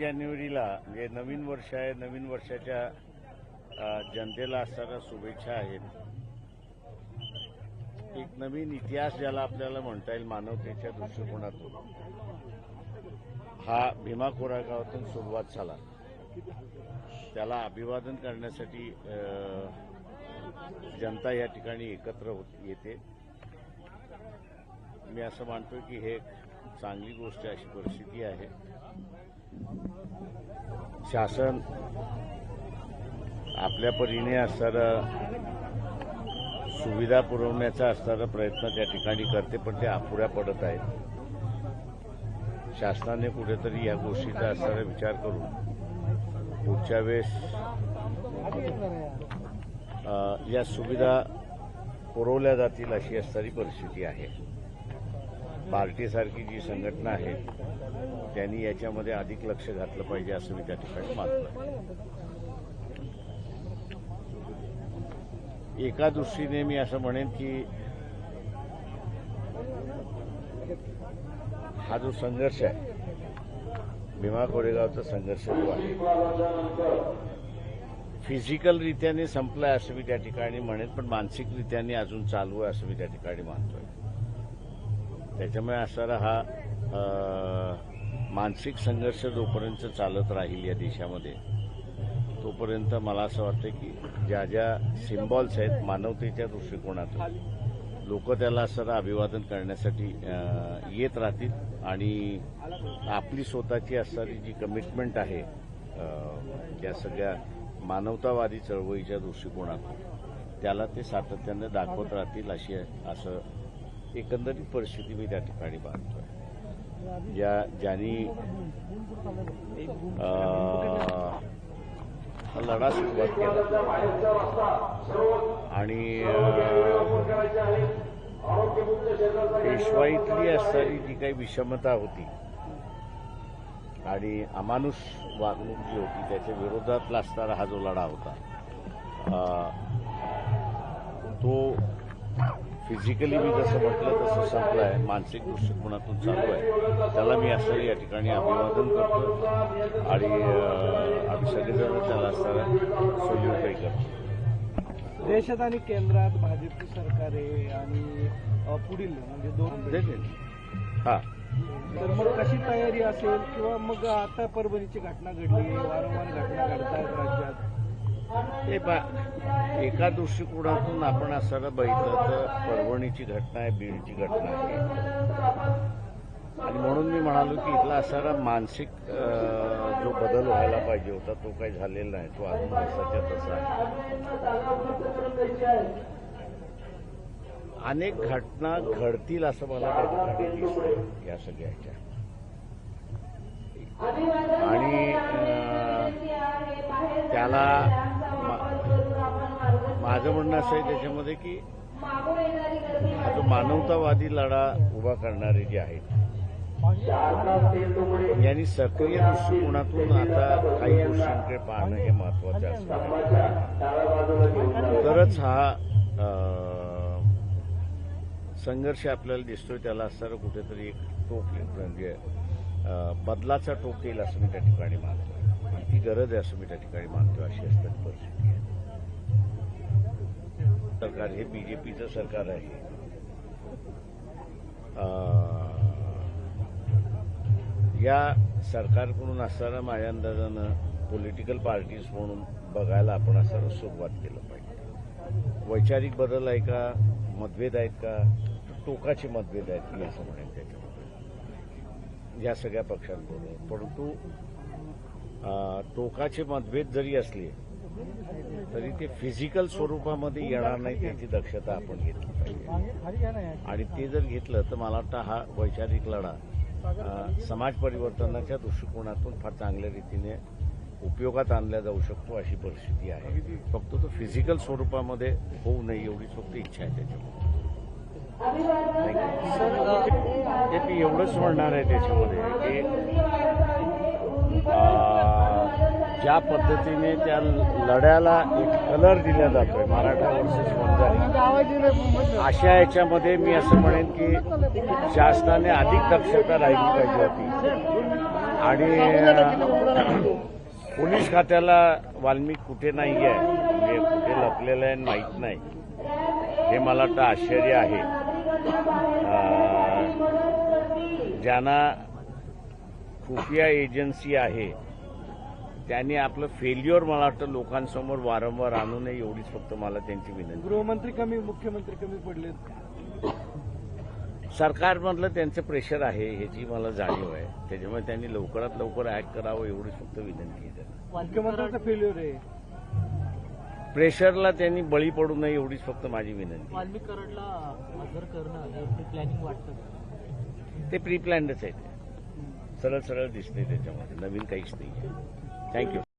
जानेवारीला म्हणजे नवीन वर्ष आहे नवीन वर्षाच्या जनतेला असणाऱ्या शुभेच्छा आहेत. एक नवीन इतिहास ज्याला आपल्याला म्हणता येईल मानवतेच्या दृष्टिकोनातून. हा भीमा कोरागावातून सुरुवात झाला. त्याला अभिवादन करण्यासाठी जनता या ठिकाणी एकत्र होत येते. मी असं मानतो की हे चांगली गोष्ट अशी परिस्थिती आहे. शासन आपल्या परीने असणारा सुविधा पुरवण्याचा असणारा प्रयत्न त्या ठिकाणी करते पण ते अपुऱ्या पडत आहेत. शासनाने कुठेतरी या गोष्टीचा असणारा विचार करून पुढच्या वेळेस या सुविधा पुरवल्या जातील अशी असणारी परिस्थिती आहे. पार्टीसारखी जी संघटना आहे त्यांनी याच्यामध्ये अधिक लक्ष घातलं पाहिजे असं मी त्या ठिकाणी मानतो एका दृष्टीने मी असं म्हणेन की हा जो संघर्ष आहे भीमा कोरेगावचा संघर्ष जो आहे फिजिकल रित्याने संपलाय असं मी त्या ठिकाणी म्हणेन पण मानसिकरित्याने अजून चालू आहे असं मी त्या ठिकाणी मानतोय. त्याच्यामुळे असणारा हा मानसिक संघर्ष जोपर्यंत चालत राहील या देशामध्ये तोपर्यंत मला असं वाटतं की ज्या ज्या सिम्बॉल्स आहेत मानवतेच्या दृष्टिकोनातून लोक त्याला असणारं अभिवादन करण्यासाठी येत राहतील आणि आपली स्वतःची असणारी जी कमिटमेंट आहे या सगळ्या मानवतावादी चळवळीच्या दृष्टिकोनातून त्याला ते सातत्याने दाखवत राहतील अशी असं एकंदरीत परिस्थिती मी त्या ठिकाणी पाहतोय. ज्या ज्यांनी हा लढा सुरुवात केला. आणि पेशवाईतली असणारी जी काही विषमता होती आणि अमानुष वागणूक जी होती त्याच्या विरोधातला असणारा हा जो लढा होता तो फिजिकली मी जसं म्हटलं तसं संपलं आहे. मानसिक दृष्टिकोनातून चालू आहे. त्याला मी असं या ठिकाणी अभिवादन करतो आणि आम्ही सगळेजण त्याला असणारा सोल्यूटही करतो. देशात आणि केंद्रात भाजपची सरकार आहे आणि पुढील म्हणजे दोन. हा. तर मग कशी तयारी असेल किंवा मग आता परभणीची घटना घडली वारंवार घटना घडतात राज्यात? हे पा एका दृष्टिकोनातून आपण असं बघितलं तर परभणीची घटना आहे बीडची घटना आहे. आणि म्हणून मी म्हणालो की इथला असणारा मानसिक जो बदल व्हायला पाहिजे होता तो काही झालेला नाही तो अजून तसा आहे. अनेक घटना घडतील असं मला त्या या सगळ्याच्या. आणि त्याला माझं म्हणणं असं आहे त्याच्यामध्ये की हा जो मानवतावादी लढा उभा करणारे जे आहेत यांनी सक्रिय दृष्टिकोनातून आता काही गोष्टींकडे पाहणं हे महत्वाचं असतं. तरच हा संघर्ष आपल्याला दिसतोय त्याला असणारं कुठेतरी एक टोक म्हणजे बदलाचा टोक येईल असं मी त्या ठिकाणी मानतोय. ती गरज आहे असं मी त्या ठिकाणी मानतोय अशी असतात परिस्थिती आहे. सरकार हे बीजेपीचं सरकार आहे. या सरकारकडून असताना माझ्या अंदाजानं पॉलिटिकल पार्टीज म्हणून बघायला आपण असायला सुरुवात केलं पाहिजे. वैचारिक बदल आहे का? मतभेद आहेत का? टोकाचे मतभेद आहेत मी असं म्हणेन त्याच्यामध्ये. या सगळ्या पक्षांबरोबर परंतु अं, टोकाचे मतभेद जरी असले तरी ते फिजिकल स्वरूपामध्ये येणार नाही त्याची दक्षता आपण घेतली पाहिजे. आणि ते जर घेतलं तर मला वाटतं हा वैचारिक लढा समाज परिवर्तनाच्या दृष्टिकोनातून फार चांगल्या रीतीने उपयोगात आणला जाऊ शकतो अशी परिस्थिती आहे. फक्त तो फिजिकल स्वरूपामध्ये होऊ नये एवढीच फक्त इच्छा आहे त्याच्यामध्ये ते मी एवढंच म्हणणार आहे त्याच्यामध्ये की ज्या पद्धतीने त्या लढ्याला एक कलर दिला जातोय मराठा वर्सेस वंजारी अशा याच्यामध्ये मी असं म्हणेन की शासनाने अधिक दक्षता राहिली पाहिजे होती. आणि पोलीस खात्याला वाल्मिक कुठे नाही आहे म्हणजे कुठे लपलेलं आहे माहीत नाही. हे मला वाटतं आश्चर्य आहे. ज्यांना खुफिया एजन्सी आहे त्यांनी आपलं फेल्युअर मला वाटतं लोकांसमोर वारंवार आणू नये एवढीच फक्त मला त्यांची विनंती. गृहमंत्री कमी मुख्यमंत्री कमी पडलेत. सरकारमधलं त्यांचं प्रेशर आहे ह्याची मला जाणीव आहे. त्याच्यामुळे त्यांनी लवकरात लवकर ऍक्ट करावं एवढीच फक्त विनंती आहे त्यांना. मुख्यमंत्र्यांचा फेल्युअर आहे. प्रेशरला त्यांनी बळी पडू नये एवढीच फक्त माझी विनंती. वाल्मिक हे प्लॅनिंग वाटतं? ते प्री प्लॅन्डच आहे ते. सरळ सरळ दिसते त्याच्यामध्ये. नवीन काहीच नाही आहे Thank you.